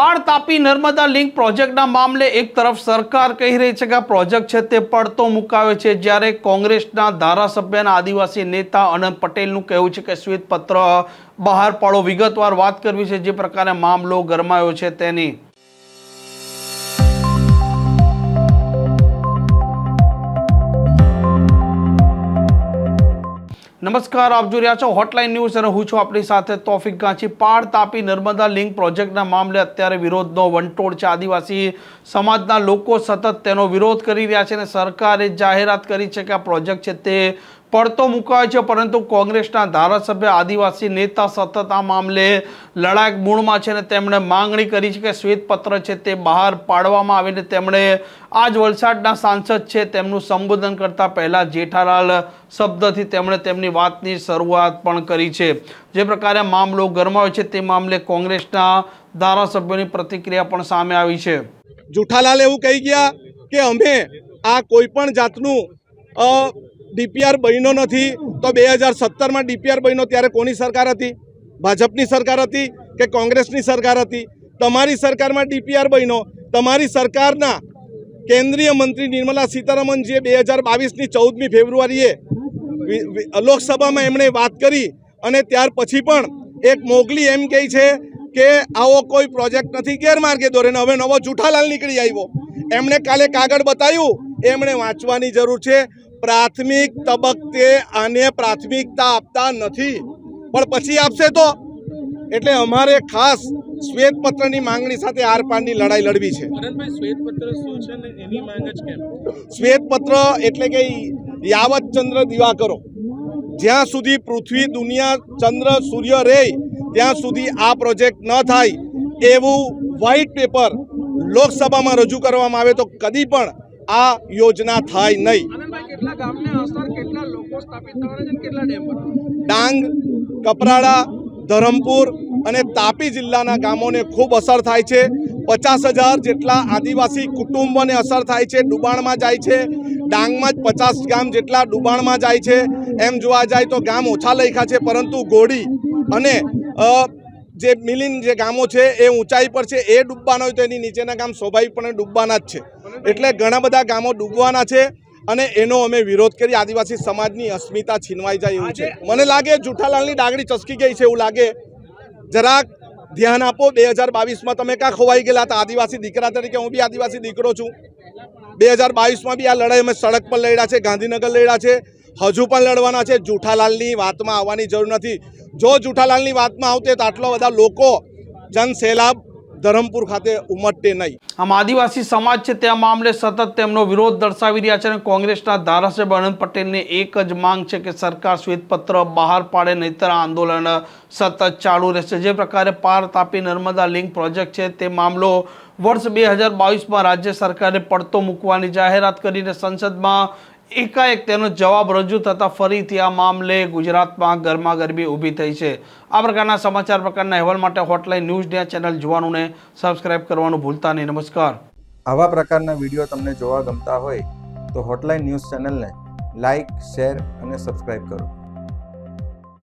પાળ Tapi Narmada link પ્રોજેક્ટના મામલે એક તરફ સરકાર કહી રહી છે કે આ પ્રોજેક્ટ છે તે પડતો મુકાવે છે. જ્યારે કોંગ્રેસના ધારાસભ્યના આદિવાસી નેતા અનંત પટેલનું કહેવું છે કે શ્વેતપત્ર બહાર પાડો. વિગતવાર વાત કરવી છે જે પ્રકારે મામલો ગરમાયો છે તેની. નમસ્કાર, આપ જોઈ રહ્યા છો હોટલાઇન ન્યૂઝ અને હું છું આપણી સાથે તોફિક ગાંચી પાળ તાપી નર્મદા લિંક પ્રોજેક્ટના મામલે અત્યારે વિરોધનો વંટોળ છે. આદિવાસી સમાજના લોકો સતત તેનો વિરોધ કરી રહ્યા છે અને સરકારે જાહેરાત કરી છે કે આ પ્રોજેક્ટ છે તે પડતો મુકાયો છે, પરંતુ કોંગ્રેસના ધારાસભ્ય આદિવાસી નેતા સતત આ મામલે લડાયક મૂળમાં છે અને તેમણે માંગણી કરી છે કે શ્વેતપત્ર છે તે બહાર પાડવામાં આવે ને તેમણે આજ વલસાડના સાંસદ છે તેમનું સંબોધન કરતા પહેલાં જેઠાલાલ શબ્દથી તેમણે તેમની વાતની શરૂઆત પણ કરી છે. જે પ્રકારે મામલો ગરમાયો છે તે મામલે કોંગ્રેસના ધારાસભ્યોની પ્રતિક્રિયા પણ સામે આવી છે. જુઠાલાલ એવું કહી ગયા કે અમે આ કોઈ પણ જાતનું ડીપીઆર બન્યો નથી, તો બે હજાર સત્તરમાં ડીપીઆર બન્યો ત્યારે કોની સરકાર હતી? ભાજપની સરકાર હતી કે કોંગ્રેસની સરકાર હતી? તમારી સરકારમાં ડીપીઆર બન્યો. તમારી સરકારના કેન્દ્રીય મંત્રી નિર્મલા સીતારમણજીએ બે હજાર બાવીસની ચૌદમી ફેબ્રુઆરીએ લોકસભામાં એમણે વાત કરી અને ત્યાર પછી પણ એક મોગલી એમ કહે છે કે આવો કોઈ પ્રોજેક્ટ નથી ગેરમાર્ગે દોરે હવે નવો જૂઠાલાલ નીકળી આવ્યો. એમણે કાલે કાગળ બતાવ્યું. એમણે વાંચવાની જરૂર છે. પ્રાથમિક તબક્કે આને પ્રાથમિકતા આપતા નથી. પણ પછી આપશે તો? એટલે અમારે ખાસ શ્વેતપત્રની માંગણી સાથે આર પારની લડાઈ લડવી છે. શ્વેતપત્ર એટલે કે યાવત ચંદ્ર દિવા કરો જ્યાં સુધી પૃથ્વી દુનિયા ચંદ્ર સૂર્ય રહે ત્યાં સુધી આ પ્રોજેક્ટ ન થાય એવું વ્હાઇટ પેપર લોકસભામાં રજૂ કરવામાં આવે તો કદી પણ આ યોજના થાય નહીં. કેટલા ગામને અસર, કેટલા લોકો સ્થાપિત થવાના છે કેટલા ડેમ ડાંગ, કપરાડા, ધરમપુર અને તાપી જિલ્લાના ગામોને ખૂબ અસર થાય છે. પચાસ હજાર જેટલા આદિવાસી કુટુંબોને અસર થાય છે, ડુબાણમાં જાય છે. ડાંગમાં જ પચાસ ગામ જેટલા ડુબાણમાં જાય છે. એમ જોવા જાય તો ગામ ઓછા લખ્યા છે, પરંતુ ગોળી અને જે મિલિન જે ગામો છે એ ઊંચાઈ પર છે. એ ડૂબવાના હોય તો એની નીચેના ગામ સ્વાભાવિકપણે ડૂબવાના જ છે. એટલે ઘણા બધા ગામો ડૂબવાના છે. અને એનો અમે વિરોધ કરી આદિવાસી સમાજની અસ્મિતા છીનવાઈ જાય એવું છે. મને લાગે જુઠાલાલની ડાગડી ચસકી ગઈ છે એવું લાગે. જરાક ધ્યાન આપો બે હજાર બાવીસમાં તમે ક્યાં ખોવાઈ ગયેલા હતા? આદિવાસી દીકરા તરીકે હું બી આદિવાસી દીકરો છું. બે હજાર બાવીસમાં બી આ લડાઈ અમે સડક પર લડ્યા છે ગાંધીનગર લડ્યા છે. હજુ પણ લડવાના છે. જુઠાલાલની વાતમાં આવવાની જરૂર નથી. જો જુઠાલાલની વાતમાં આવતે તો આટલા બધા લોકો જન સૈલાબ ધરમપુર ખાતે ઉમટતે નહીં. આમ આદિવાસી સમાજ છે તે મામલે સતત તેમનો વિરોધ દર્શાવી રહ્યા છે અને કોંગ્રેસના ધારાસભ્ય આનંદ પટેલની એક જ માંગ છે કે સરકાર શ્વેતપત્ર બહાર પાડે, નહીતર આંદોલન સતત ચાલુ રહેશે. જે પ્રકારે પાર તાપી નર્મદા લિંક પ્રોજેક્ટ છે તે મામલો વર્ષ બે હજાર બાવીસમાં રાજ્ય સરકારે પડતો મૂકવાની જાહેરાત કરીને સંસદમાં એકાએક તેનો જવાબ રજૂ થતાં ફરીથી આ મામલે ગુજરાતમાં ગરમાગરમી ઊભી થઈ છે. આ પ્રકારના સમાચાર પ્રકારના અહેવાલ માટે હોટલાઇન ન્યૂઝ ડે ચેનલ જોવાનું ને સબસ્ક્રાઇબ કરવાનું ભૂલતા નહીં. નમસ્કાર. આવા પ્રકારના વીડિયો તમને જોવા ગમતા હોય તો હોટલાઇન ન્યૂઝ ચેનલને લાઇક શેર અને સબસ્ક્રાઇબ કરો.